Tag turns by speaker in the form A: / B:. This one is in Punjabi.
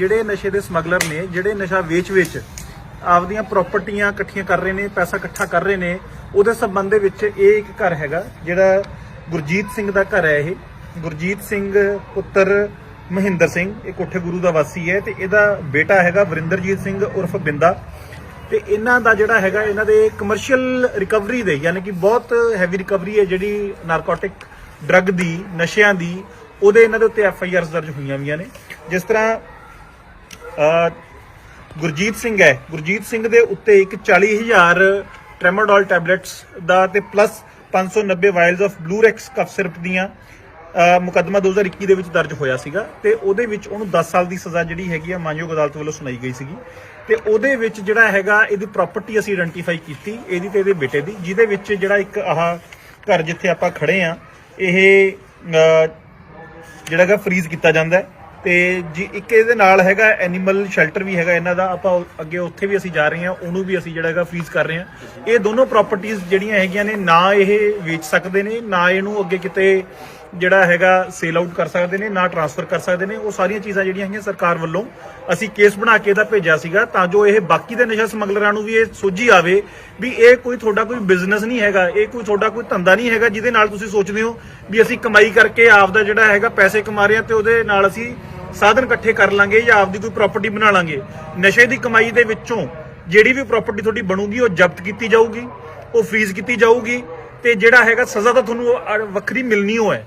A: ਜਿਹੜੇ ਨਸ਼ੇ ਦੇ ਸਮਗਲਰ ਨੇ, ਜਿਹੜੇ ਨਸ਼ਾ ਵੇਚ-ਵੇਚ ਆਪਦੀਆਂ ਪ੍ਰਾਪਰਟੀਆਂ ਇਕੱਠੀਆਂ ਕਰ ਰਹੇ ਨੇ, ਪੈਸਾ ਇਕੱਠਾ ਕਰ ਰਹੇ ਨੇ, ਉਹਦੇ ਸੰਬੰਧ ਦੇ ਵਿੱਚ ਇਹ ਇੱਕ ਘਰ ਹੈਗਾ, ਜਿਹੜਾ ਗੁਰਜੀਤ ਸਿੰਘ ਦਾ ਘਰ ਹੈ ਇਹ। ਗੁਰਜੀਤ ਸਿੰਘ ਪੁੱਤਰ ਮਹਿੰਦਰ ਸਿੰਘ, ਇਹ ਕੋਠੇ ਗੁਰੂ ਦਾ ਵਾਸੀ ਹੈ ਤੇ ਇਹਦਾ ਬੇਟਾ ਹੈਗਾ ਵਰਿੰਦਰਜੀਤ ਸਿੰਘ ਉਰਫ ਬਿੰਦਾ। ਤੇ ਇਹਨਾਂ ਦਾ ਜਿਹੜਾ ਹੈਗਾ, ਇਹਨਾਂ ਦੇ ਕਮਰਸ਼ੀਅਲ ਰਿਕਵਰੀ ਦੇ, ਯਾਨੀ ਕਿ ਬਹੁਤ ਹੈਵੀ ਰਿਕਵਰੀ ਹੈ ਜਿਹੜੀ ਨਾਰਕੋਟਿਕ ਡਰੱਗ ਦੀ, ਨਸ਼ਿਆਂ ਦੀ, ਉਹਦੇ ਇਹਨਾਂ ਦੇ ਉੱਤੇ ਐਫ ਆਈ ਆਰਸ ਦਰਜ ਹੋਈਆਂ ਵੀਆਂ ਨੇ। ਜਿਸ ਤਰ੍ਹਾਂ ਗੁਰਜੀਤ ਸਿੰਘ ਹੈ। ਗੁਰਜੀਤ ਸਿੰਘ ਦੇ ਉੱਤੇ ਇੱਕ 40000 ਟ੍ਰੈਮਾਡੋਲ ਟੈਬਲੇਟਸ ਦਾ ਤੇ plus 590 vials of Blurex cough syrup ਦੀਆਂ ਅ, ਮੁਕੱਦਮਾ 2021 ਦੇ ਵਿੱਚ ਦਰਜ ਹੋਇਆ ਸੀਗਾ ਤੇ ਉਹਦੇ ਵਿੱਚ ਉਹਨੂੰ 10 ਸਾਲ ਦੀ ਸਜ਼ਾ ਜਿਹੜੀ ਹੈਗੀ ਆ ਮਾਨਯੋਗ ਅਦਾਲਤ ਵੱਲੋਂ ਸੁਣਾਈ ਗਈ ਸੀਗੀ। ਤੇ ਉਹਦੇ ਵਿੱਚ ਜਿਹੜਾ ਹੈਗਾ ਇਹਦੀ ਪ੍ਰਾਪਰਟੀ ਅਸੀਂ ਆਇਡੈਂਟੀਫਾਈ ਕੀਤੀ ਇਹਦੀ ਤੇ ਇਹਦੇ ਬੇਟੇ ਦੀ ਜਿਹਦੇ ਵਿੱਚ ਜਿਹੜਾ ਇੱਕ ਆਹ ਘਰ ਜਿੱਥੇ ਆਪਾਂ ਖੜੇ ਆ ਇਹ ਜਿਹੜਾ ਹੈਗਾ ਫ੍ਰੀਜ਼ ਕੀਤਾ ਜਾਂਦਾ ਹੈ। ਤੇ ਜੀ, ਇੱਕ ਇਹਦੇ ਨਾਲ ਹੈਗਾ ਐਨੀਮਲ ਸ਼ੈਲਟਰ ਵੀ ਹੈਗਾ ਇਹਨਾਂ ਦਾ, ਆਪਾਂ ਅੱਗੇ ਉੱਥੇ ਵੀ ਅਸੀਂ ਜਾ ਰਹੇ ਹਾਂ, ਉਹਨੂੰ ਵੀ ਅਸੀਂ ਜਿਹੜਾ ਹੈਗਾ ਫ੍ਰੀਜ਼ ਕਰ ਰਹੇ ਹਾਂ। ਇਹ ਦੋਨੋਂ ਪ੍ਰਾਪਰਟੀਆਂ ਜਿਹੜੀਆਂ ਹੈਗੀਆਂ ਨੇ, ਨਾ ਇਹ ਵੇਚ ਸਕਦੇ ਨੇ, ਨਾ ਇਹਨੂੰ ਅੱਗੇ ਕਿਤੇ ਜਿਹੜਾ ਹੈਗਾ ਸੇਲ ਆਊਟ ਕਰ ਸਕਦੇ ਨੇ, ਨਾ ਟ੍ਰਾਂਸਫਰ ਕਰ ਸਕਦੇ ਨੇ। ਉਹ ਸਾਰੀਆਂ ਚੀਜ਼ਾਂ ਜਿਹੜੀਆਂ ਹੈਗੀਆਂ ਸਰਕਾਰ ਵੱਲੋਂ ਅਸੀਂ ਕੇਸ ਬਣਾ ਕੇ ਇਹਦਾ ਭੇਜਿਆ ਸੀਗਾ, ਤਾਂ ਜੋ ਇਹ ਬਾਕੀ ਦੇ ਨਸ਼ਾ ਸਮਗਲਰਾਂ ਨੂੰ ਵੀ ਇਹ ਸੋਝੀ ਆਵੇ ਵੀ ਇਹ ਕੋਈ ਤੁਹਾਡਾ ਕੋਈ ਬਿਜ਼ਨਸ ਨਹੀਂ ਹੈਗਾ, ਇਹ ਕੋਈ ਤੁਹਾਡਾ ਕੋਈ ਧੰਦਾ ਨਹੀਂ ਹੈਗਾ, ਜਿਹਦੇ ਨਾਲ ਤੁਸੀਂ ਸੋਚਦੇ ਹੋ ਵੀ ਅਸੀਂ ਕਮਾਈ ਕਰਕੇ ਆਪ ਦਾ ਜਿਹੜਾ ਹੈਗਾ ਪੈਸੇ ਕਮਾ ਰਹੇ ਹਾਂ ਤੇ ਉਹਦੇ ਨਾਲ ਅਸੀਂ ਸਾਧਨ ਇਕੱਠੇ ਕਰ ਲਾਂਗੇ ਜਾਂ ਆਪਦੀ ਕੋਈ ਪ੍ਰਾਪਰਟੀ ਬਣਾ ਲਾਂਗੇ। ਨਸ਼ੇ ਦੀ ਕਮਾਈ ਦੇ ਵਿੱਚੋਂ ਜਿਹੜੀ ਵੀ ਪ੍ਰਾਪਰਟੀ ਤੁਹਾਡੀ ਬਣੂਗੀ, ਉਹ ਜ਼ਬਤ ਕੀਤੀ ਜਾਊਗੀ, ਉਹ ਫ੍ਰੀਜ਼ ਕੀਤੀ ਜਾਊਗੀ ਤੇ ਜਿਹੜਾ ਹੈਗਾ ਸਜ਼ਾ ਤਾਂ ਤੁਹਾਨੂੰ ਵੱਖਰੀ ਮਿਲਣੀ ਹੋ ਹੈ।